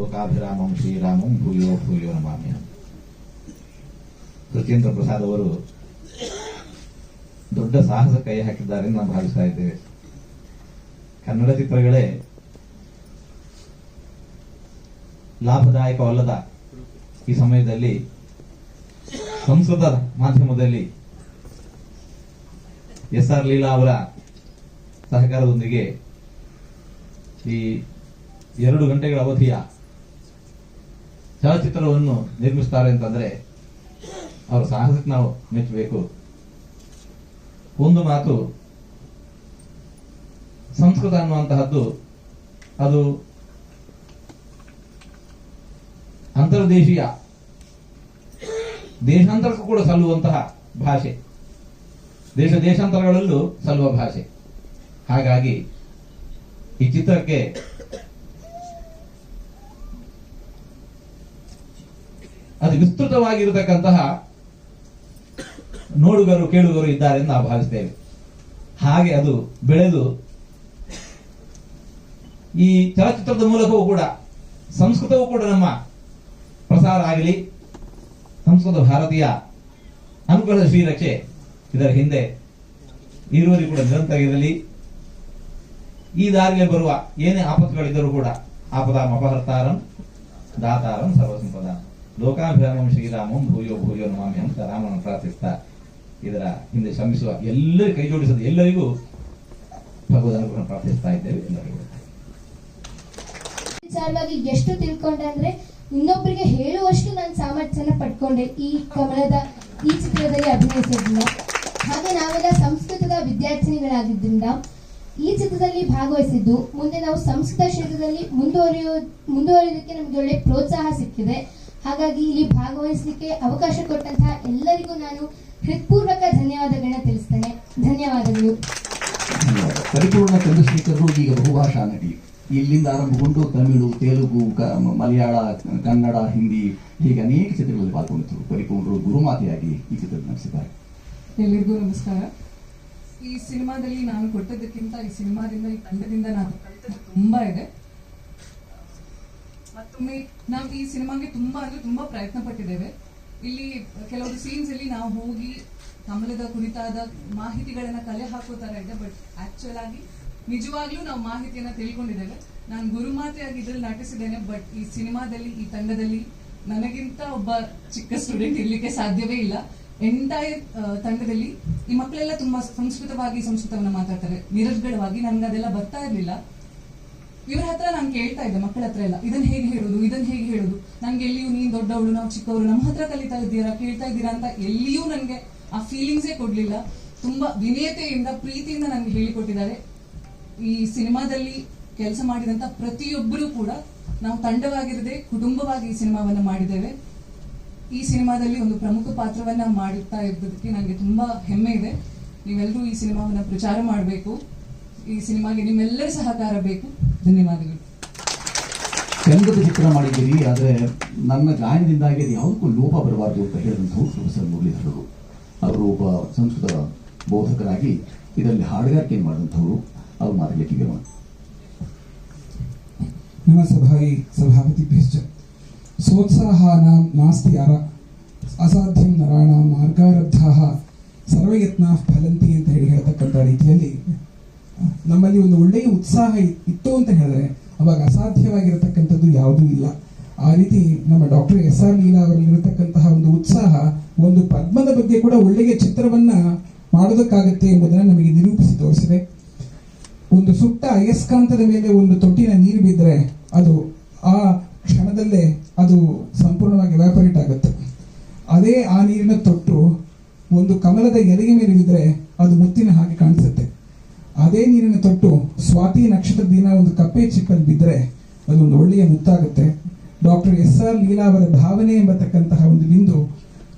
ಲೋಕಾಭಿರಾಮಂ ಶ್ರೀರಾಮಂ ಭೂಯೋ ಭೂಯೋ ನಮಾಮ್ಯ ಸತ್ಯೇಂದ್ರ ಪ್ರಸಾದ್ ಅವರು ದೊಡ್ಡ ಸಾಹಸ ಕೈ ಹಾಕಿದ್ದಾರೆ ನಾವು ಭಾವಿಸ್ತಾ ಇದ್ದೇವೆ. ಕನ್ನಡ ಚಿತ್ರಗಳೇ ಲಾಭದಾಯಕವಲ್ಲದ ಈ ಸಮಯದಲ್ಲಿ ಸಂಸ್ಕೃತ ಮಾಧ್ಯಮದಲ್ಲಿ ಎಸ್ ಆರ್ ಲೀಲಾ ಅವರ ಸಹಕಾರದೊಂದಿಗೆ ಈ ಎರಡು ಗಂಟೆಗಳ ಅವಧಿಯ ಚಲಚಿತ್ರವನ್ನು ನಿರ್ಮಿಸ್ತಾರೆ ಅಂತಂದ್ರೆ ಅವರ ಸಾಹಸಕ್ಕೆ ನಾವು ಮೆಚ್ಚಬೇಕು. ಒಂದು ಮಾತು, ಸಂಸ್ಕೃತ ಅನ್ನುವಂತಹದ್ದು, ಅದು ಅಂತರ್ದೇಶೀಯ, ದೇಶಾಂತರಕ್ಕೂ ಕೂಡ ಸಲ್ಲುವಂತಹ ಭಾಷೆ. ದೇಶ ದೇಶಾಂತರಗಳಲ್ಲೂ ಸಲ್ಲುವ ಭಾಷೆ. ಹಾಗಾಗಿ ಈ ಚಿತ್ರಕ್ಕೆ ಅದು ವಿಸ್ತೃತವಾಗಿರತಕ್ಕಂತಹ ನೋಡುಗರು, ಕೇಳುಗರು ಇದ್ದಾರೆ ಎಂದು ನಾವು ಭಾವಿಸ್ತೇವೆ. ಹಾಗೆ ಅದು ಬೆಳೆದು ಈ ಚಲಚಿತ್ರದ ಮೂಲಕವೂ ಕೂಡ, ಸಂಸ್ಕೃತವೂ ಕೂಡ ನಮ್ಮ ಪ್ರಸಾರ ಆಗಲಿ, ಸಂಸ್ಕೃತ ಭಾರತೀಯ ಅನುಗ್ರಹದ ಶ್ರೀರಕ್ಷೆ ಇದರ ಹಿಂದೆ ಇರುವಲ್ಲಿ ಕೂಡ ನಿರಂತರ ಇರಲಿ. ಈ ದಾರಿಗೆ ಬರುವ ಏನೇ ಆಪತ್ತುಗಳಿದ್ದರೂ ಕೂಡ, ಆಪದಾಂ ಅಪಹರ್ತಾರಂ ದಾತಾರಂ ಸರ್ವಸಂಪದ. ಲೋಕಾಭಿರಾಮಂ ಶ್ರೀರಾಮಂ ಭೂಯೋ ಭೂಯೋ ನಮಾಮಿ ಅಂತ ರಾಮನ ಪ್ರಾರ್ಥಿಸ್ತಾ ಇದರ ಹಿಂದೆ ಶ್ರಮಿಸುವ ಎಲ್ಲರೂ ಕೈ ಜೋಡಿಸದ ಎಲ್ಲರಿಗೂ ಭಗವದ್ ಅನುಗ್ರಹ ಪ್ರಾರ್ಥಿಸ್ತಾ ಇದ್ದೇವೆ ಎಲ್ಲರಿಗೂ ವಿಚಾರವಾಗಿ ಎಷ್ಟು ತಿಳ್ಕೊಂಡೆ ಅಂದ್ರೆ ಇನ್ನೊಬ್ಬರಿಗೆ ಹೇಳುವಷ್ಟು ನಾನು ಸಾಮರ್ಥ್ಯನ ಪಡ್ಕೊಂಡೆ ಈ ಕಮಲದ, ಈ ಚಿತ್ರದಲ್ಲಿ ಅಭಿನಯಿಸೋದ್ರಿಂದ. ಹಾಗೆ ನಾವೆಲ್ಲ ಸಂಸ್ಕೃತದ ವಿದ್ಯಾರ್ಥಿನಿಗಳಾಗಿದ್ದರಿಂದ ಈ ಚಿತ್ರದಲ್ಲಿ ಭಾಗವಹಿಸಿದ್ದು. ಮುಂದೆ ನಾವು ಸಂಸ್ಕೃತ ಕ್ಷೇತ್ರದಲ್ಲಿ ಮುಂದುವರಿಯೋ, ಮುಂದುವರಿಯೋದಕ್ಕೆ ನಮಗೆ ಒಳ್ಳೆ ಪ್ರೋತ್ಸಾಹ ಸಿಕ್ಕಿದೆ. ಹಾಗಾಗಿ ಇಲ್ಲಿ ಭಾಗವಹಿಸಲಿಕ್ಕೆ ಅವಕಾಶ ಕೊಟ್ಟಂತಹ ಎಲ್ಲರಿಗೂ ನಾನು ಹೃತ್ಪೂರ್ವಕ ಧನ್ಯವಾದಗಳನ್ನ ತಿಳಿಸ್ತೇನೆ. ಧನ್ಯವಾದಗಳು. ಪರಿಪೂರ್ಣ ಚಂದ್ರಶೇಖರರು ಈಗ ಬಹುಭಾಷಾ ನಟಿ. ಇಲ್ಲಿಂದ ಆರಂಭಗೊಂಡು ತಮಿಳು ತೆಲುಗು ಕ- ಮಲಯಾಳ ಕನ್ನಡ ಹಿಂದಿ ಹೀಗೆ ಅನೇಕ ಚಿತ್ರಗಳಲ್ಲಿ ಪಾಲ್ಗೊಂಡಿದ್ದರು ಪರಿಪೂರ್ಣರು ಗುರುಮಾತೆಯಾಗಿ ಈ ಚಿತ್ರ ನಡೆಸಿದ್ದಾರೆ ಎಲ್ಲರಿಗೂ ನಮಸ್ಕಾರ. ಈ ಸಿನಿಮಾದಲ್ಲಿ ನಾನು ಕೊಟ್ಟದಕ್ಕಿಂತ ಈ ಸಿನಿಮಾದಿಂದ ಈ ತಂಡದಿಂದ ನಾನು ಕಲಿತದ್ದು ತುಂಬಾ ಇದೆ. ಮತ್ತೊಮ್ಮೆ ನಾವು ಈ ಸಿನಿಮಾಗೆ ತುಂಬಾ ಅಂದ್ರೆ ತುಂಬಾ ಪ್ರಯತ್ನ ಪಟ್ಟಿದ್ದೇವೆ. ಇಲ್ಲಿ ಕೆಲವೊಂದು ಸೀನ್ಸ್ ಅಲ್ಲಿ ನಾವು ಹೋಗಿ ಕಮಲದ ಕುರಿತಾದ ಮಾಹಿತಿಗಳನ್ನ ಕಲೆ ಹಾಕೋ ತರ ಇದೆ ಬಟ್ ಆಕ್ಚುಯಲ್ ಆಗಿ ನಿಜವಾಗ್ಲೂ ನಾವು ಮಾಹಿತಿಯನ್ನ ತಿಳ್ಕೊಂಡಿದ್ದೇವೆ. ನಾನು ಗುರುಮಾತೆಯಾಗಿ ಇದ್ರಲ್ಲಿ ನಟಿಸಿದ್ದೇನೆ ಬಟ್ ಈ ಸಿನಿಮಾದಲ್ಲಿ, ಈ ತಂಡದಲ್ಲಿ ನನಗಿಂತ ಒಬ್ಬ ಚಿಕ್ಕ ಸ್ಟೂಡೆಂಟ್ ಇರ್ಲಿಕ್ಕೆ ಸಾಧ್ಯವೇ ಇಲ್ಲ. ಎಂಟೈರ್ ತಂಡದಲ್ಲಿ ಈ ಮಕ್ಕಳೆಲ್ಲ ತುಂಬಾ ಸಂಸ್ಕೃತವಾಗಿ ಸಂಸ್ಕೃತವನ್ನ ಮಾತಾಡ್ತಾರೆ. ನಿರರ್ಗಳವಾಗಿ ನನ್ಗೆ ಅದೆಲ್ಲ ಬರ್ತಾ ಇರ್ಲಿಲ್ಲ. ಇವ್ರ ಹತ್ರ ನಾನು ಕೇಳ್ತಾ ಇದ್ದೆ, ಮಕ್ಕಳ ಹತ್ರ ಎಲ್ಲ. ಇದನ್ನ ಹೇಗೆ ಹೇಳೋದು ಇದನ್ನ ಹೇಗೆ ಹೇಳೋದು? ನಂಗೆ ಎಲ್ಲಿಯೂ ನೀನ್ ದೊಡ್ಡವಳು, ನಾವು ಚಿಕ್ಕವರು ನಮ್ಮ ಹತ್ರ ಕಲಿತಾ ಇದ್ದೀರಾ, ಕೇಳ್ತಾ ಇದ್ದೀರಾ ಅಂತ ಎಲ್ಲಿಯೂ ನನ್ಗೆ ಆ ಫೀಲಿಂಗ್ಸೇ ಕೊಡ್ಲಿಲ್ಲ. ತುಂಬಾ ವಿನಯತೆಯಿಂದ, ಪ್ರೀತಿಯಿಂದ ನನ್ಗೆ ಹೇಳಿಕೊಟ್ಟಿದ್ದಾರೆ. ಈ ಸಿನಿಮಾದಲ್ಲಿ ಕೆಲಸ ಮಾಡಿದಂತ ಪ್ರತಿಯೊಬ್ಬರು ಕೂಡ ನಾವು ತಂಡವಾಗಿರದೆ, ಕುಟುಂಬವಾಗಿ ಈ ಸಿನಿಮಾವನ್ನ ಮಾಡಿದ್ದೇವೆ. ಈ ಸಿನಿಮಾದಲ್ಲಿ ಒಂದು ಪ್ರಮುಖ ಪಾತ್ರವನ್ನ ಮಾಡುತ್ತಾ ಇದ್ದದಕ್ಕೆ ನನಗೆ ತುಂಬಾ ಹೆಮ್ಮೆ ಇದೆ. ನೀವೆಲ್ಲರೂ ಈ ಸಿನಿಮಾವನ್ನ ಪ್ರಚಾರ ಮಾಡಬೇಕು. ಈ ಸಿನಿಮಾಗೆ ನಿಮ್ಮೆಲ್ಲರ ಸಹಕಾರ ಬೇಕು. ಧನ್ಯವಾದಗಳು. ಚಂದದ ಚಿತ್ರ ಮಾಡಿದ್ದೀರಿ ಆದರೆ ನನ್ನ ಗಾಯನದಿಂದಾಗಿ ಅದು ಯಾವುದಕ್ಕೂ ಲೋಪ ಬರಬಾರದು ಅಂತ ಹೇಳಿದಂಥವು ಪ್ರೊಫೆಸರ್ ಮುರಳೀಧರರು. ಅವರು ಒಬ್ಬ ಸಂಸ್ಕೃತ ಬೋಧಕರಾಗಿ ಇದರಲ್ಲಿ ಹಾಡುಗಾರಿಕೆ ಮಾಡಿದಂಥವರು ಅವ್ರು ಮಾತಾಡಲಿಕ್ಕೆ ನಮ್ಮ ಸಭಾಯಿ ಸಭಾಪತಿ ಸೋತ್ಸಾಹ ನಾಸ್ತಿ ಅರ ಅಸಾಧ್ಯಂ ನರಾಣ ಮಾರ್ಗಾರಬ್ಧಾಹ ಸರ್ವಯತ್ನ ಫಲಂತಿ ಅಂತ ಹೇಳಿ ಹೇಳ್ತಕ್ಕಂಥ ರೀತಿಯಲ್ಲಿ ನಮ್ಮಲ್ಲಿ ಒಂದು ಒಳ್ಳೆಯ ಉತ್ಸಾಹ ಇತ್ತು ಅಂತ ಹೇಳಿದ್ರೆ ಅವಾಗ ಅಸಾಧ್ಯವಾಗಿರತಕ್ಕಂಥದ್ದು ಯಾವುದೂ ಇಲ್ಲ. ಆ ರೀತಿ ನಮ್ಮ ಡಾಕ್ಟರ್ ಎಸ್ ಆರ್ ಲೀಲಾ ಅವರಲ್ಲಿರತಕ್ಕಂತಹ ಒಂದು ಉತ್ಸಾಹ, ಒಂದು ಪದ್ಮದ ಬಗ್ಗೆ ಕೂಡ ಒಳ್ಳೆಯ ಚಿತ್ರವನ್ನ ಮಾಡೋದಕ್ಕಾಗತ್ತೆ ಎಂಬುದನ್ನು ನಮಗೆ ನಿರೂಪಿಸಿ ತೋರಿಸಿದೆ. ಒಂದು ಸುಟ್ಟ ಅಯಸ್ಕಾಂತದ ಮೇಲೆ ಒಂದು ತೊಟ್ಟಿನ ನೀರು ಬಿದ್ದರೆ ಅದು ಆ ಕ್ಷಣದಲ್ಲೇ ಅದು ಸಂಪೂರ್ಣವಾಗಿ ವ್ಯಾಪರೇಟ್ ಆಗುತ್ತೆ. ಅದೇ ಆ ನೀರಿನ ತೊಟ್ಟು ಒಂದು ಕಮಲದ ಎಲೆಗೆ ಮೇಲೆ ಬಿದ್ದರೆ ಅದು ಮುತ್ತಿನ ಹಾಗೆ ಕಾಣಿಸುತ್ತೆ. ಅದೇ ನೀರಿನ ತೊಟ್ಟು ಸ್ವಾತಿ ನಕ್ಷತ್ರ ದಿನ ಒಂದು ಕಪ್ಪೆ ಚಿಪ್ಪಲ್ಲಿ ಬಿದ್ದರೆ ಅದೊಂದು ಒಳ್ಳೆಯ ಮುತ್ತಾಗುತ್ತೆ. ಡಾಕ್ಟರ್ ಎಸ್ ಆರ್ ಲೀಲಾ ಅವರ ಭಾವನೆ ಎಂಬತಕ್ಕಂತಹ ಒಂದು ಬಿಂದು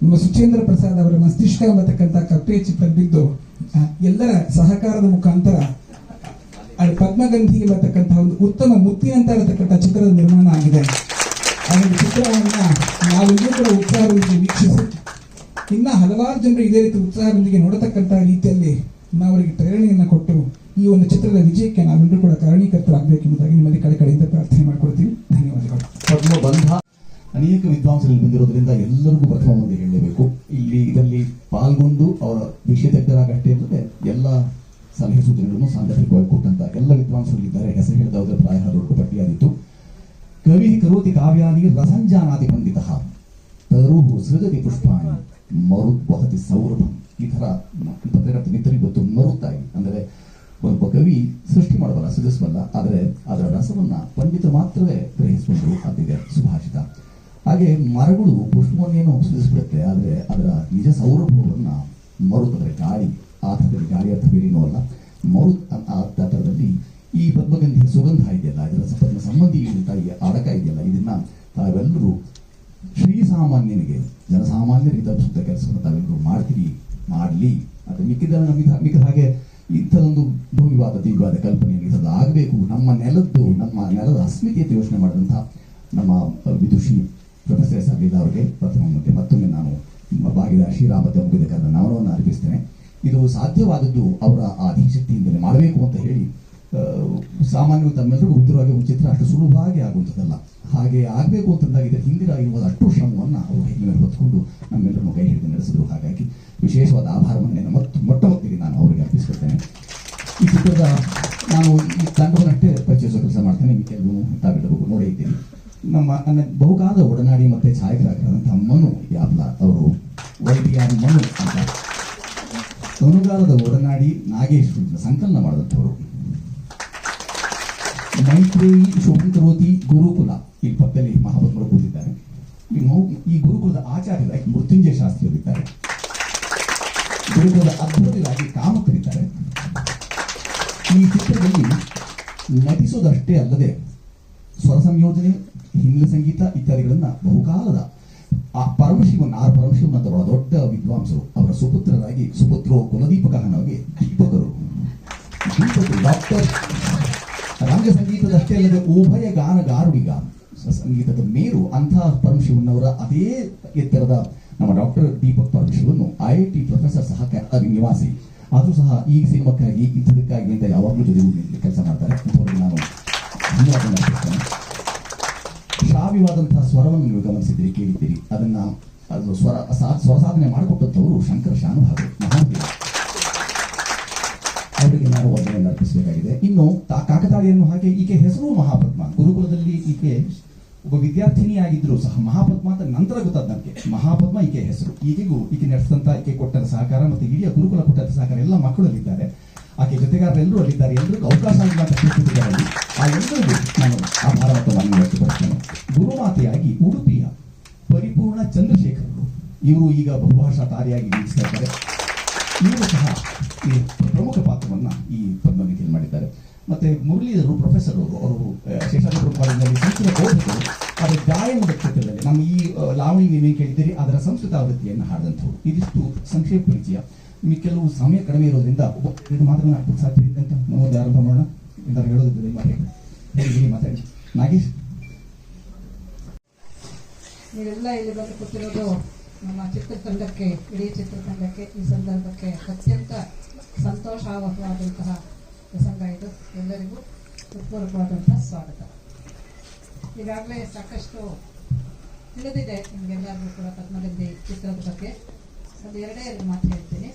ನಮ್ಮ ಸುಚೇಂದ್ರ ಪ್ರಸಾದ್ ಅವರ ಮಸ್ತಿಷ್ಕ ಎಂಬತಕ್ಕಂತಹ ಕಪ್ಪೆ ಚಿಪ್ಪಲ್ಲಿ ಬಿದ್ದು ಎಲ್ಲರ ಸಹಕಾರದ ಮುಖಾಂತರ ಅಲ್ಲಿ ಪದ್ಮಗಂಧಿ ಎಂಬತಕ್ಕಂತಹ ಒಂದು ಉತ್ತಮ ಮುತ್ತಿನಂತ ಇರತಕ್ಕಂಥ ಚಿತ್ರದ ನಿರ್ಮಾಣ ಆಗಿದೆ. ಆ ಚಿತ್ರವನ್ನು ನಾವು ಕೂಡ ಉತ್ಸಾಹದೊಂದಿಗೆ ವೀಕ್ಷಿಸಿ, ಇನ್ನ ಹಲವಾರು ಜನರು ಇದೇ ರೀತಿ ಉತ್ಸಾಹದೊಂದಿಗೆ ನೋಡತಕ್ಕಂತಹ ರೀತಿಯಲ್ಲಿ ನಾವು ಪ್ರೇರಣೆಯನ್ನು ಕೊಟ್ಟು ಈ ಒಂದು ಚಿತ್ರದ ವಿಜಯಕ್ಕೆ ನಾವೆಲ್ಲರೂ ಕೂಡ ಕಾರಣೀಕರ್ತರಾಗಬೇಕೆಂಬುದಾಗಿ ನಿಮ್ಮಲ್ಲಿ ಕಡೆ ಕಡೆಯಿಂದ ಪ್ರಾರ್ಥನೆ ಮಾಡಿಕೊಡ್ತೀವಿ ಧನ್ಯವಾದಗಳು. ಪದ್ಮಬಂಧ ಅನೇಕ ವಿದ್ವಾಂಸರಲ್ಲಿ ಬಂದಿರೋದ್ರಿಂದ ಎಲ್ಲರಿಗೂ ಪ್ರಥಮ ಒಂದು ಹೇಳಲೇಬೇಕು. ಇಲ್ಲಿ ಇದರಲ್ಲಿ ಪಾಲ್ಗೊಂಡು ಅವರ ವಿಷಯ ತಜ್ಞರಾಗಷ್ಟೇ ಅಲ್ಲದೆ ಎಲ್ಲ ಸಲಹೆ ಸೂಚನೆಗಳನ್ನು ಸಾಂದರ್ಭಿಕವಾಗಿ ಕೊಟ್ಟಂತ ಎಲ್ಲ ವಿದ್ವಾಂಸರಿದ್ದಾರೆ ಹೆಸರು ಹೇಳಿದವರ ಪ್ರಾಯ ದೊಡ್ಡ ಪಟ್ಟಿಯಾದಿತ್ತು ಕವಿ ಕರೋತಿ ಕಾವ್ಯಾದಿ ರಸಂಜಾನಾದಿ ಪಂಡಿತ ತರುಹು ಸೃಜತಿ ಪುಷ್ಪಾಣಿ ಮರುತ್ ವಹತಿ ಸೌರಭಂ. ಈ ಥರ ಪತ್ರಕರ್ತ ಇವತ್ತು ಮರುತ್ತಾಗಿ ಅಂದರೆ ಒಬ್ಬ ಕವಿ ಸೃಷ್ಟಿ ಮಾಡಬಲ್ಲ ಸೃಜಿಸಬಲ್ಲ ಆದರೆ ಅದರ ರಸವನ್ನ ಪಂಡಿತರು ಮಾತ್ರವೇ ಗ್ರಹಿಸಿಕೊಂಡು ಅಂತಿದೆ ಸುಭಾಷಿತ. ಹಾಗೆ ಮರಗಳು ಪುಷ್ಪವನ್ನೇನೋ ಸೃಜಿಸ್ಬಿಡುತ್ತೆ, ಆದರೆ ಅದರ ನಿಜ ಸೌರಭವನ್ನ ಮರುತ್ತದೆ ಗಾಳಿ. ಆ ಥರದಲ್ಲಿ ಗಾಳಿ ಅರ್ಥ ಬೇರೇನೂ ಅಲ್ಲ. ಮರು ಆ ಥರದಲ್ಲಿ ಈ ಪದ್ಮಗಂಧಿಯ ಸುಗಂಧ ಇದೆಯಲ್ಲ, ಇದರ ಪದ್ಮ ಸಂಬಂಧಿ ತಾಯಿ ಅಡಕ ಇದೆಯಲ್ಲ, ಇದನ್ನ ತಾವೆಲ್ಲರೂ ಶ್ರೀಸಾಮಾನ್ಯನಿಗೆ, ಜನಸಾಮಾನ್ಯರಿಗೆ ತಲುಪಿಸುವಂತ ಕೆಲಸವನ್ನು ತಾವೆಲ್ಲರೂ ಮಾಡ್ತೀರಿ. ಮಾಡಲಿ. ಅದು ಮಿಕ್ಕಿದ ನಮಗೆ ಮಿಕ್ಕ ಹಾಗೆ ಇಂಥದೊಂದು ಭೂವಿವಾದ ದಿವ್ಯವಾದ ಕಲ್ಪನೆ ಇಂಥದ್ದು ಆಗಬೇಕು. ನಮ್ಮ ನೆಲದ್ದು, ನಮ್ಮ ನೆಲದ ಅಸ್ಮಿತೆಯನ್ನು ಯೋಚನೆ ಮಾಡಿದಂಥ ನಮ್ಮ ವಿದುಷಿ ಪ್ರೊಫೆಸರ್ ಎಸ್ ಅರ್ಲಿಲ್ಲ ಅವರಿಗೆ ಪ್ರಥಮ ಮತ್ತೆ ಮತ್ತೊಮ್ಮೆ ನಾನು ಬಾಗಿದ ಶ್ರೀರಾಮದ ಮುಗಿದ ಕಾರಣ ನಮನವನ್ನು ಅರ್ಪಿಸ್ತೇನೆ. ಇದು ಸಾಧ್ಯವಾದದ್ದು ಅವರ ಆ ಅಧಿಶಕ್ತಿಯಿಂದಲೇ ಮಾಡಬೇಕು ಅಂತ ಹೇಳಿ ಆ, ಸಾಮಾನ್ಯವಾಗಿ ತಮ್ಮೆಲ್ಲರಿಗೂ ಗೊತ್ತಿರುವಾಗ ಚಿತ್ರ ಅಷ್ಟು ಸುಲಭವಾಗಿ ಆಗುವಂಥದ್ದಲ್ಲ. ಹಾಗೆ ಆಗಬೇಕು ಅಂತಂದಾಗ ಇದರ ಹಿಂದಿನ ಇರುವುದು ಅಷ್ಟು ಶ್ರಮವನ್ನು ಅವರು ಮೇಲೆ ಹೊತ್ಕೊಂಡು ನಮ್ಮೆಲ್ಲರನ್ನು ಕೈ ಹಿಡಿದು ನಡೆಸಿದ್ರು. ಹಾಗಾಗಿ ವಿಶೇಷವಾದ ಆಭಾರವನ್ನು ಮತ್ತು ಮೊಟ್ಟ ಮೊದಲಿಗೆ ನಾನು ಅವರಿಗೆ ಅರ್ಪಿಸ್ಕೊಳ್ತೇನೆ. ಈ ಚಿತ್ರದ ನಾನು ಈ ತಂಡವನ್ನಷ್ಟೇ ಪರಿಚಯಿಸೋ ಕೆಲಸ ಮಾಡ್ತೇನೆ. ಕೆಲವು ತಾವೆಲ್ಲರೂ ನೋಡೇ ಇದ್ದೀರಿ ನಮ್ಮ ನನ್ನ ಬಹುಕಾಲದ ಒಡನಾಡಿ ಮತ್ತು ಛಾಯಾಗ್ರಾಹಕರಾದಂತಹ ಮನು ಯಾಪ್ಲ ಅವರು ವೈಟಿಆರ್ ಮನು ಅಂತ. ಅನುಗಾಲದ ಒಡನಾಡಿ ನಾಗೇಶ್ ಸಂಕಲನ ಮಾಡಿದಂಥವರು. ಮೈತ್ರೇಯಿ ಶೋಭಿತವತಿ ಗುರುಕುಲ ಈ ಪಕ್ಕದಲ್ಲಿ ಮಹಾಪತ್ಮರು ಕೂತಿದ್ದಾರೆ. ಈ ಗುರುಕುಲದ ಆಚಾರ್ಯರಾಗಿ ಮೃತ್ಯುಂಜಯ ಶಾಸ್ತ್ರಿಯವರಿದ್ದಾರೆ ಗುರುಕುಲದ ಅದ್ಭುತರಾಗಿ ಕಾಮಕರಿದ್ದಾರೆ. ಈ ಚಿತ್ರದಲ್ಲಿ ನಟಿಸೋದಷ್ಟೇ ಅಲ್ಲದೆ ಸ್ವರ ಸಂಯೋಜನೆ, ಹಿಂದಿ ಸಂಗೀತ ಇತ್ಯಾದಿಗಳನ್ನ ಬಹುಕಾಲದ ಆ ಪರಮಶಿವನ್ ಆರ್ ಪರಮಶಿವನ್ ಬಹಳ ದೊಡ್ಡ ವಿದ್ವಾಂಸರು, ಅವರ ಸುಪುತ್ರರಾಗಿ ಸುಪುತ್ರೋ ಕುಲದೀಪಕಹನವಾಗಿ ದೀಪಕರು. ದೀಪಕರು ಡಾಕ್ಟರ್ ರಾಗ ಸಂಗೀತದಷ್ಟೇ ಅಲ್ಲದೆ ಉಭಯ ಗಾನಗಾರುಡಿಗ ಗಾರುಡಿಗ ಸಂಗೀತದ ಮೇರು ಅಂತಹ ಪರಮಶಿವನವರ ಅದೇ ಎತ್ತರದ ನಮ್ಮ ಡಾಕ್ಟರ್ ದೀಪಕ್ ಪರಮಶಿವನ್ನು ಐ ಐ ಟಿ ಪ್ರೊಫೆಸರ್ ಸಹ ನಿವಾಸಿ. ಅದು ಸಹ ಈ ಸಿನಿಮಾಕ್ಕಾಗಿ ಇಂಥದಕ್ಕಾಗಿ ಅಂತ ಯಾವಾಗಲೂ ಜೊತೆ ಕೆಲಸ ಮಾಡ್ತಾರೆ. ನಾನು ಅರ್ಪಿಸ್ತೇನೆ ಸ್ವರವನ್ನು ನೀವು ಗಮನಿಸಿದ್ದೀರಿ, ಕೇಳಿದ್ದೀರಿ. ಅದನ್ನ ಅದು ಸ್ವರ ಸ್ವರ ಸಾಧನೆ ಮಾಡಿಕೊಟ್ಟಂಥವರು ಶಂಕರ ಶಾನುಭಾವಿ. ಮಹಾನ್ ಅವರಿಗೆ ನಾವು ಅರ್ಪಿಸಬೇಕಾಗಿದೆ ಇನ್ನು ಕಾಕತಾಳಿಯನ್ನು ಹಾಗೆ ಈಕೆ ಹೆಸರು ಮಹಾಪದ್ಮ. ಗುರುಕುಲದಲ್ಲಿ ಈಕೆ ಒಬ್ಬ ವಿದ್ಯಾರ್ಥಿನಿಯಾಗಿದ್ರು ಸಹ ಮಹಾಪದ್ಮ ಅಂತ ನಂತರ ಗೊತ್ತಾದ ನನಗೆ ಮಹಾಪದ್ಮ ಈಕೆ ಹೆಸರು. ಈಕೆಗೂ ಈಕೆ ನಡೆಸಿದಂತ ಈಕೆ ಕೊಟ್ಟಂತ ಸಹಕಾರ ಮತ್ತು ಹಿರಿಯ ಗುರುಕುಲ ಕೊಟ್ಟಂತ ಸಹಕಾರ ಎಲ್ಲ ಮಕ್ಕಳಲ್ಲಿದ್ದಾರೆ. ಆಕೆ ಜೊತೆಗಾರರೆಲ್ಲರೂ ಅಲ್ಲಿದ್ದಾರೆ. ಎಲ್ಲರಿಗೂ ಅವಕಾಶ ಇಲ್ಲ ಆ ಎಲ್ಲರಿಗೂ ನಾನು ಆಭಾರ ಗುರುಮಾತೆಯಾಗಿ ಉಡುಪಿಯ ಪರಿಪೂರ್ಣ ಚಂದ್ರಶೇಖರರು. ಇವರು ಈಗ ಬಹುಭಾಷಾ ತಾರೆಯಾಗಿ ನಿಲ್ಲಿಸ್ತಾ ಇದ್ದಾರೆ. ಇವರು ಸಹ ಮತ್ತೆ ಮುರಳೀಧರು ಪ್ರೊಫೆಸರ್ ಅವರು ಅವರು ಶೇಷಾದ್ರಿಪುರ ಕಾಲೇಜಿನಲ್ಲಿ ಸಂಸ್ಕೃತ ಬೋಧಕರು ಅದರ ಗಾಯನದ ಕ್ಷೇತ್ರದಲ್ಲಿ ನಮ್ಮ ಈ ಲಾವಣಿ ವಿಮೆ ಕೇಳಿದ್ದೀರಿ, ಅದರ ಸಂಸ್ಕೃತ ಆವೃತ್ತಿಯನ್ನು ಹಾಡಿದಂಥವ್ರು. ಇದಿಷ್ಟು ಸಂಕ್ಷೇಪ ಪರಿಚಯ. ನಿಮಗೆ ಕೆಲವು ಸಮಯ ಕಡಿಮೆ ಇರೋದ್ರಿಂದ ಎರಡು ಮಾತನ್ನು ಹಾಕ್ಬಿಟ್ಟು ಸಾಧ್ಯ ಇದೆ ಅಂತ ನಾವು ಆರಂಭ ಮಾಡೋಣ. ಇಂದ ಹೇಳೋದಿದ್ದರೆ ಮಾತಾಡಿ ಮಾತಾಡಿ. ನಾಗೇಶ್? ನೀವೆಲ್ಲ ಇಲ್ಲಿ ಬಂದು ಕೂತಿರೋದು ನಮ್ಮ ಚಿತ್ರತಂಡಕ್ಕೆ, ಇಡೀ ಚಿತ್ರತಂಡಕ್ಕೆ ಈ ಸಂದರ್ಭಕ್ಕೆ ಅತ್ಯಂತ ಸಂತೋಷವಾದಂತಹ ಪ್ರಸಂಗ ಇದು. ಎಲ್ಲರಿಗೂ ಉತ್ಪೂರ್ವಕವಾದಂತಹ ಸ್ವಾಗತ. ಈಗಾಗಲೇ ಸಾಕಷ್ಟು ತಿಳಿದಿದೆ ನಿಮಗೆಲ್ಲರಿಗೂ ಕೂಡ ಪದ್ಮಗಂಧಿ ಚಿತ್ರದ ಬಗ್ಗೆ. ಒಂದು ಎರಡೇ ಎರಡು ಮಾತು ಹೇಳ್ತೀನಿ.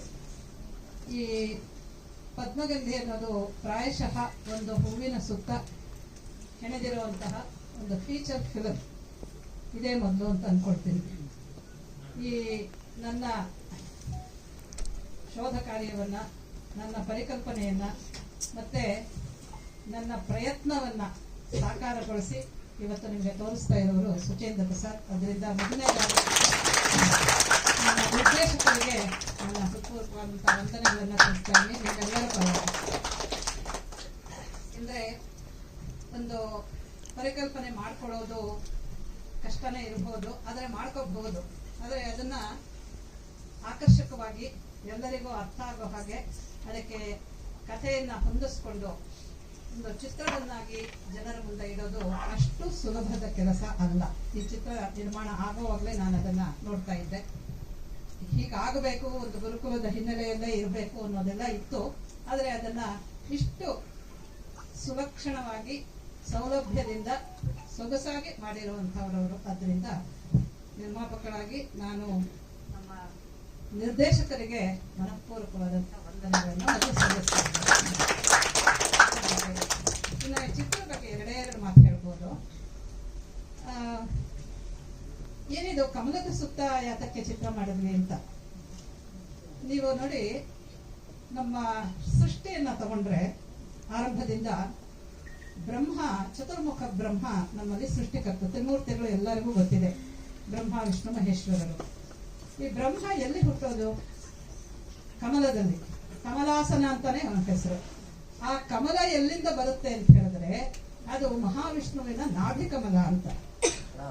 ಈ ಪದ್ಮಗಂಧಿ ಅನ್ನೋದು ಪ್ರಾಯಶಃ ಒಂದು ಹೂವಿನ ಸುತ್ತ ಹೆಣೆದಿರುವಂತಹ ಒಂದು ಫೀಚರ್ ಫಿಲಮ್ ಇದೇ ಮೊದಲು ಅಂತ ಅಂದ್ಕೊಳ್ತೀನಿ ಈ ನನ್ನ ಶೋಧ ಕಾರ್ಯವನ್ನು, ನನ್ನ ಪರಿಕಲ್ಪನೆಯನ್ನ ಮತ್ತೆ ನನ್ನ ಪ್ರಯತ್ನವನ್ನ ಸಾಕಾರಗೊಳಿಸಿ ಇವತ್ತು ನಿಮಗೆ ತೋರಿಸ್ತಾ ಇರೋರು ಸುಚೇಂದ್ರ ಪ್ರಸಾದ್. ಅದರಿಂದ ಮೊದಲನೇದಾಗಿ ನನ್ನ ನಿರ್ದೇಶಕರಿಗೆ ನನ್ನ ಹೃತ್ಪೂರ್ವಕವಾದಂತಹ ವಂದನೆಗಳನ್ನ ತಿಳಿಸ್ತಾ ಇದ್ದೀನಿ. ನಿಮ್ಮೆಲ್ಲರ ಪರವಾಗಿ. ಅಂದ್ರೆ ಒಂದು ಪರಿಕಲ್ಪನೆ ಮಾಡ್ಕೊಳ್ಳೋದು ಕಷ್ಟನೇ ಇರಬಹುದು ಆದರೆ ಮಾಡ್ಕೋಬಹುದು. ಆದರೆ ಅದನ್ನ ಆಕರ್ಷಕವಾಗಿ ಎಲ್ಲರಿಗೂ ಅರ್ಥ ಆಗೋ ಹಾಗೆ ಅದಕ್ಕೆ ಕಥೆಯನ್ನ ಹೊಂದಿಸ್ಕೊಂಡು ಒಂದು ಚಿತ್ರವನ್ನಾಗಿ ಜನರ ಮುಂದೆ ಇಡೋದು ಅಷ್ಟು ಸುಲಭದ ಕೆಲಸ ಅಲ್ಲ. ಈ ಚಿತ್ರ ನಿರ್ಮಾಣ ಆಗುವಾಗಲೇ ನಾನು ಅದನ್ನ ನೋಡ್ತಾ ಇದ್ದೆ. ಹೀಗಾಗಬೇಕು, ಒಂದು ಗುರುಕುಲದ ಹಿನ್ನೆಲೆಯಲ್ಲೇ ಇರಬೇಕು ಅನ್ನೋದೆಲ್ಲ ಇತ್ತು. ಆದರೆ ಅದನ್ನ ಇಷ್ಟು ಸುಲಕ್ಷಣವಾಗಿ, ಸೌಲಭ್ಯದಿಂದ, ಸೊಗಸಾಗಿ ಮಾಡಿರುವಂಥವರವರು. ಅದರಿಂದ ನಿರ್ಮಾಪಕರಾಗಿ ನಾನು ನಮ್ಮ ನಿರ್ದೇಶಕರಿಗೆ ಮನಃಪೂರ್ವಕವಾದಂಥ ವಂದನೆಗಳನ್ನು ಮತ್ತು ಸಲ್ಲಿಸ್ತೇನೆ ಇನ್ನು ಈ ಚಿತ್ರದ ಬಗ್ಗೆ ಎರಡೇ ಎರಡು ಮಾತು ಹೇಳ್ಬೋದು ಆ, ಏನಿದು ಕಮಲದ ಸುತ್ತ ಯಾತಕ್ಕೆ ಚಿತ್ರ ಮಾಡಿದ್ವಿ ಅಂತ. ನೀವು ನೋಡಿ, ನಮ್ಮ ಸೃಷ್ಟಿಯನ್ನ ತಗೊಂಡ್ರೆ ಆರಂಭದಿಂದ ಬ್ರಹ್ಮ, ಚತುರ್ಮುಖ ಬ್ರಹ್ಮ ನಮ್ಮಲ್ಲಿ ಸೃಷ್ಟಿಕರ್ತ ತ್ರಿಮೂರ್ತಿಗಳು ಎಲ್ಲರಿಗೂ ಗೊತ್ತಿದೆ, ಬ್ರಹ್ಮ, ವಿಷ್ಣು, ಮಹೇಶ್ವರರು. ಈ ಬ್ರಹ್ಮ ಎಲ್ಲಿ ಹುಟ್ಟೋದು? ಕಮಲದಲ್ಲಿ. ಕಮಲಾಸನ ಅಂತಾನೆ ಅವನ ಹೆಸರು. ಆ ಕಮಲ ಎಲ್ಲಿಂದ ಬರುತ್ತೆ ಅಂತ ಹೇಳಿದ್ರೆ, ಅದು ಮಹಾವಿಷ್ಣುವಿನ ನಾಭಿ ಕಮಲ ಅಂತ.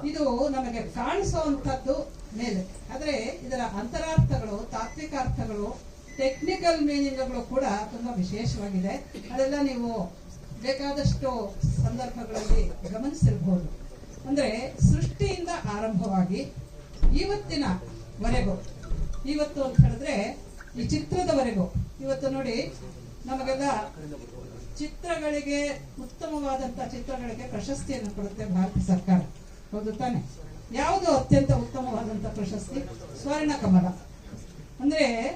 ಇದು ನಮಗೆ ಕಾಣಿಸುವಂತದ್ದು ಮೇಲೆ. ಆದರೆ ಇದರ ಅಂತರಾರ್ಥಗಳು ತಾತ್ವಿಕ ಅರ್ಥಗಳು ಟೆಕ್ನಿಕಲ್ ಮೀನಿಂಗ್ಗಳು ಕೂಡ ತುಂಬಾ ವಿಶೇಷವಾಗಿದೆ. ಅದೆಲ್ಲ ನೀವು ಬೇಕಾದಷ್ಟು ಸಂದರ್ಭಗಳಲ್ಲಿ ಗಮನಿಸಿರ್ಬೋದು. ಅಂದ್ರೆ ಸೃಷ್ಟಿಯಿಂದ ಆರಂಭವಾಗಿ ಇವತ್ತಿನ ವರೆಗೂ ಇವತ್ತು ಅಂತ ಹೇಳಿದ್ರೆ ಈ ಚಿತ್ರದವರೆಗೂ. ಇವತ್ತು ನೋಡಿ, ನಮಗೆಲ್ಲ ಚಿತ್ರಗಳಿಗೆ ಉತ್ತಮವಾದಂತ ಚಿತ್ರಗಳಿಗೆ ಪ್ರಶಸ್ತಿಯನ್ನು ಕೊಡುತ್ತೆ ಭಾರತ ಸರ್ಕಾರ. ಹೌದು ತಾನೆ? ಯಾವುದು ಅತ್ಯಂತ ಉತ್ತಮವಾದಂತ ಪ್ರಶಸ್ತಿ? ಸ್ವರ್ಣ ಕಮಲ. ಅಂದ್ರೆ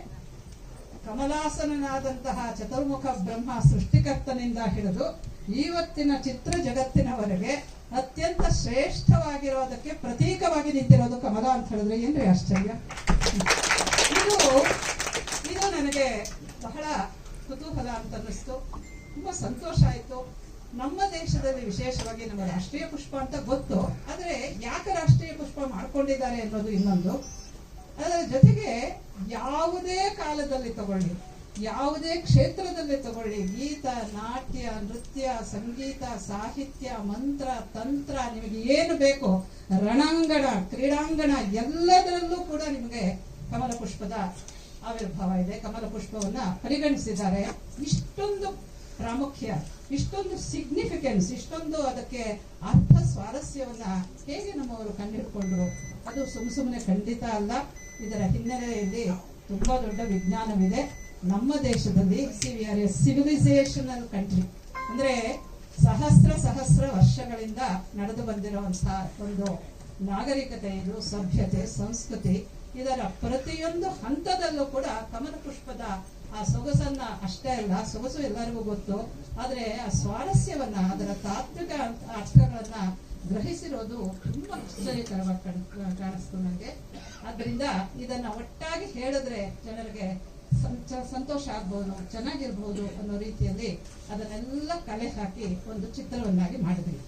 ಕಮಲಾಸನಾದಂತಹ ಚತುರ್ಮುಖ ಬ್ರಹ್ಮ ಸೃಷ್ಟಿಕರ್ತನಿಂದ ಹಿಡಿದು ಇವತ್ತಿನ ಚಿತ್ರ ಜಗತ್ತಿನವರೆಗೆ ಅತ್ಯಂತ ಶ್ರೇಷ್ಠವಾಗಿರೋದಕ್ಕೆ ಪ್ರತೀಕವಾಗಿ ನಿಂತಿರೋದು ಕಮಲ ಅಂತ ಹೇಳಿದ್ರೆ ಏನ್ರಿ ಆಶ್ಚರ್ಯ? ಇದು ಇದು ನನಗೆ ಬಹಳ ಕುತೂಹಲ ಅಂತ ಅನ್ನಿಸ್ತು. ತುಂಬಾ ಸಂತೋಷ ಆಯ್ತು. ನಮ್ಮ ದೇಶದಲ್ಲಿ ವಿಶೇಷವಾಗಿ ನಮ್ಮ ರಾಷ್ಟ್ರೀಯ ಪುಷ್ಪ ಅಂತ ಗೊತ್ತು. ಆದ್ರೆ ರಾಷ್ಟ್ರೀಯ ಮಾಡ್ಕೊಂಡಿದ್ದಾರೆ ಅನ್ನೋದು ಇನ್ನೊಂದು. ಅದರ ಜೊತೆಗೆ ಯಾವುದೇ ಕಾಲದಲ್ಲಿ ತಗೊಳ್ಳಿ, ಯಾವುದೇ ಕ್ಷೇತ್ರದಲ್ಲಿ ತಗೊಳ್ಳಿ. ಗೀತ, ನಾಟ್ಯ, ನೃತ್ಯ, ಸಂಗೀತ, ಸಾಹಿತ್ಯ, ಮಂತ್ರ, ತಂತ್ರ ನಿಮಗೆ ಏನು ಬೇಕು? ರಣಾಂಗಣ, ಕ್ರೀಡಾಂಗಣ ಎಲ್ಲದರಲ್ಲೂ ಕೂಡ ನಿಮಗೆ ಕಮಲ ಪುಷ್ಪದ ಆವಿರ್ಭಾವ ಇದೆ. ಕಮಲ ಪುಷ್ಪವನ್ನ ಪರಿಗಣಿಸಿದ್ದಾರೆ. ಇಷ್ಟೊಂದು ಪ್ರಾಮುಖ್ಯ, ಇಷ್ಟೊಂದು ಸಿಗ್ನಿಫಿಕೆನ್ಸ್ ಇಷ್ಟೊಂದು ಅದಕ್ಕೆ ಅರ್ಥ ಸ್ವಾರಸ್ಯವನ್ನ ಹೇಗೆ ನಮ್ಮವರು ಕಂಡುಹಿಡ್ಕೊಂಡ್ರು ಅದು ಸುಮ್ ಸುಮ್ಮನೆ ಖಂಡಿತ ಅಲ್ಲ, ಇದರ ಹಿನ್ನೆಲೆಯಲ್ಲಿ ತುಂಬಾ ದೊಡ್ಡ ವಿಜ್ಞಾನವಿದೆ. ನಮ್ಮ ದೇಶದಲ್ಲಿ ಸಿವಿಲೈಸೇಷನಲ್ ಕಂಟ್ರಿ ಅಂದ್ರೆ ಸಹಸ್ರ ಸಹಸ್ರ ವರ್ಷಗಳಿಂದ ನಡೆದು ಬಂದಿರುವಂತಹ ಒಂದು ನಾಗರಿಕತೆ ಇದು ಸಭ್ಯತೆ, ಸಂಸ್ಕೃತಿ, ಇದರ ಪ್ರತಿಯೊಂದು ಹಂತದಲ್ಲೂ ಕೂಡ ಕಮಲ ಪುಷ್ಪದ ಆ ಸೊಗಸನ್ನ ಅಷ್ಟೇ ಅಲ್ಲ, ಸೊಗಸು ಎಲ್ಲರಿಗೂ ಗೊತ್ತು. ಆದ್ರೆ ಆ ಸ್ವಾರಸ್ಯವನ್ನ, ಅದರ ತಾತ್ವಿಕ ಅರ್ಥಗಳನ್ನ ಗ್ರಹಿಸಿರೋದು ತುಂಬಾ ಆಶ್ಚರ್ಯಕರವಾಗಿ ಕಾಣ್- ಕಾಣಿಸ್ತು ನನಗೆ ಆದ್ರಿಂದ ಇದನ್ನ ಒಟ್ಟಾಗಿ ಹೇಳಿದ್ರೆ ಜನರಿಗೆ ಸಂತ- ಸಂತೋಷ ಆಗ್ಬೋದು, ಚೆನ್ನಾಗಿರ್ಬೋದು ಅನ್ನೋ ರೀತಿಯಲ್ಲಿ ಅದನ್ನೆಲ್ಲ ಕಲೆ ಹಾಕಿ ಒಂದು ಚಿತ್ರವನ್ನಾಗಿ ಮಾಡಿದ್ವಿ